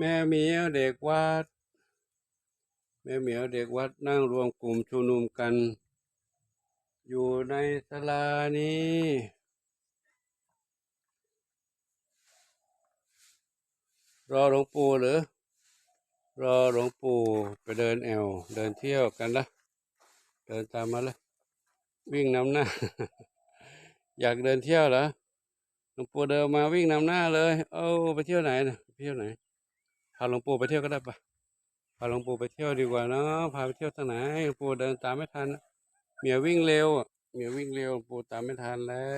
แม่เหมียวเด็กวัด แม่เหมียวเด็กวัดนั่งรวมกลุ่มชุมนุมกัน อยู่ในศาลานี้รอหลวงปู่หรือ รอหลวงปู่ไปเดินแอว เดินเที่ยวกันละเดินตามมาลยวิ่งนำหน้า อยากเดินเที่ยวเหรอหลวงปู่เดินมาวิ่งนำหน้าเลย เอ้าไปเที่ยวไหนนะไปเที่ยวไหน พาหลวงปู่ไปเที่ยวก็ได้ปะพาหลวงปู่ไปเที่ยวดีกว่าเนาะพาไปเที่ยวทางไหนหลวงปู่เดินตามไม่ทันเหมียววิ่งเร็วเหมียววิ่งเร็วปู่ตามไม่ทันแล้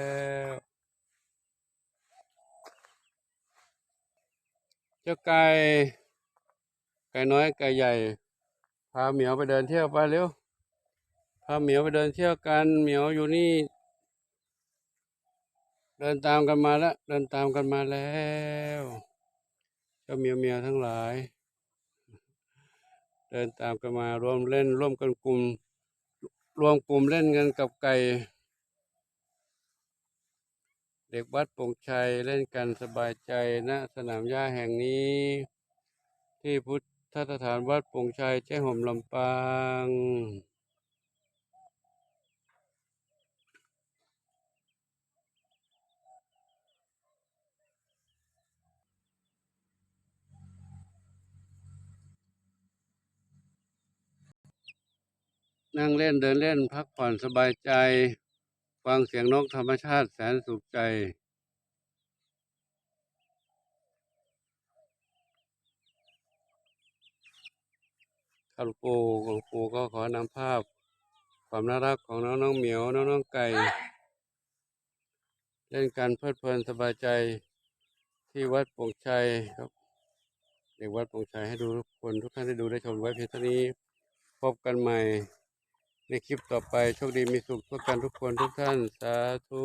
วเจ้าไก่ไก่น้อยไก่ใหญ่ พาเหมียวไปเดินเที่ยวไปเร็วพาเหมียวไปเดินเที่ยวกันเหมียวอยู่นี่เดินตามกันมาแล้ว เดินตามกันมาแล้ว จ้าเมียวเมียวทั้งหลาย เดินตามกันมารวมเล่นร่วมกันกลุ่มรวมกลุ่มเล่นกันกับไก่ เด็กวัดปงชัยเล่นกันสบายใจณสนามหญ้าแห่งนี้ ที่พุทธสถานวัดปงชัยเจ้ห่มลำปาง นั่งเล่นเดินเล่นพักผ่อนสบายใจ ฟังเสียงนกธรรมชาติแสนสุขใจข้าหลวงปู่หลวงปู่ก็ขอนำภาพ ความน่ารักของน้องน้องเหมียวน้องน้องไก่ เล่นกันเพลิดเพลินสบายใจที่วัดปงชัยครับเด็กวัดปงชัยให้ดูทุกคนทุกท่านได้ดูได้ชมไว้เพียงเท่านี้พบกันใหม่ ในคลิปต่อไปโชคดีมีสุขทุกกันทุกคนทุกท่านสาธุ